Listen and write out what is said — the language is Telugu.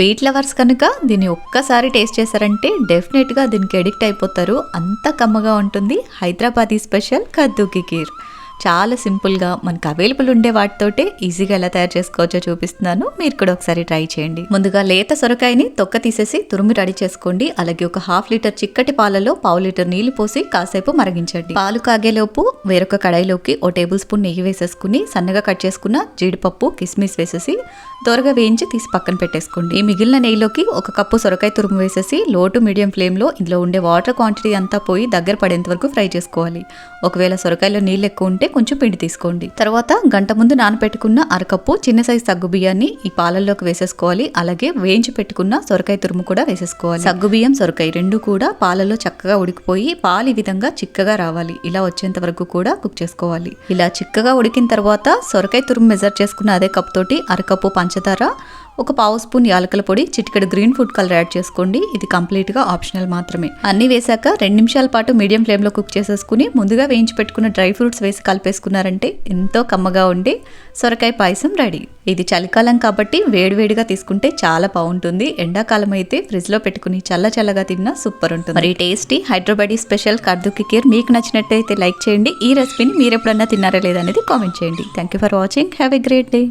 స్వీట్ లవర్స్ కనుక దీన్ని ఒక్కసారి టేస్ట్ చేశారంటే డెఫినెట్గా దీనికి ఎడిక్ట్ అయిపోతారు. అంత కమ్మగా ఉంటుంది. హైదరాబాదీ స్పెషల్ కద్దుకి కీర్. చాలా సింపుల్గా మనకు అవైలబుల్ ఉండే వాటితోటే ఈజీగా ఎలా తయారు చేసుకోవచ్చో చూపిస్తున్నాను. మీరు కూడా ఒకసారి ట్రై చేయండి. ముందుగా లేత సొరకాయని తొక్క తీసేసి తురుమి రెడీ చేసుకోండి. అలాగే ఒక హాఫ్ లీటర్ చిక్కటి పాలలో పావు లీటర్ నీళ్ళు పోసి కాసేపు మరిగించండి. పాలు కాగేలోపు వేరొక కడాయిలోకి ఓ టేబుల్ స్పూన్ నెయ్యి వేసేసుకుని సన్నగా కట్ చేసుకున్న జీడిపప్పు కిస్మిస్ వేసేసి దొరగా వేయించి తీసి పక్కన పెట్టేసుకోండి. ఈ మిగిలిన నెయ్యిలోకి ఒక కప్పు సొరకాయ తురుము వేసేసి లో టు మీడియం ఫ్లేమ్లో ఇందులో ఉండే వాటర్ క్వాంటిటీ అంతా పోయి దగ్గర పడేంత వరకు ఫ్రై చేసుకోవాలి. ఒకవేళ సొరకాయలో నీళ్ళు ఎక్కువ ఉంటే కొంచెం పిండి తీసుకోండి. తర్వాత గంట ముందు నానబెట్టుకున్న అరకప్పు చిన్న సైజు సగ్గు బియ్యాన్ని ఈ పాలల్లోకి వేసేసుకోవాలి. అలాగే వేయించి పెట్టుకున్న సొరకాయ తురుము కూడా వేసేసుకోవాలి. సగ్గు బియ్యం సొరకాయ రెండు కూడా పాలలో చక్కగా ఉడికిపోయి పాలు ఈ విధంగా చిక్కగా రావాలి. ఇలా వచ్చేంత వరకు కూడా కుక్ చేసుకోవాలి. ఇలా చిక్కగా ఉడికిన తర్వాత సొరకాయ తురుము మెజర్ చేసుకున్న అదే కప్ తోటి అరకప్పు పంచదార ఒక పావు స్పూన్ యాలకల పొడి చిటికెడు గ్రీన్ ఫుడ్ కలర్ యాడ్ చేసుకోండి. ఇది కంప్లీట్గా ఆప్షనల్ మాత్రమే. అన్ని వేశాక రెండు నిమిషాల పాటు మీడియం ఫ్లేమ్లో కుక్ చేసేసుకుని ముందుగా వేయించి పెట్టుకున్న డ్రై ఫ్రూట్స్ వేసి కలిపేసుకున్నారంటే ఎంతో కమ్మగా ఉండి సొరకాయ పాయసం రెడీ. ఇది చలికాలం కాబట్టి వేడివేడిగా తీసుకుంటే చాలా బాగుంటుంది. ఎండాకాలం అయితే ఫ్రిడ్జ్లో పెట్టుకుని చల్ల చల్లగా తిన్నా సూపర్ ఉంటుంది. మరి టేస్టీ హైదరాబాదీ స్పెషల్ కర్దుకి కీర్ మీకు నచ్చినట్టయితే లైక్ చేయండి. ఈ రెసిపీని మీరు ఎప్పుడన్నా తిన్నారా లేదనేది కామెంట్ చేయండి. Thank you for watching have a great day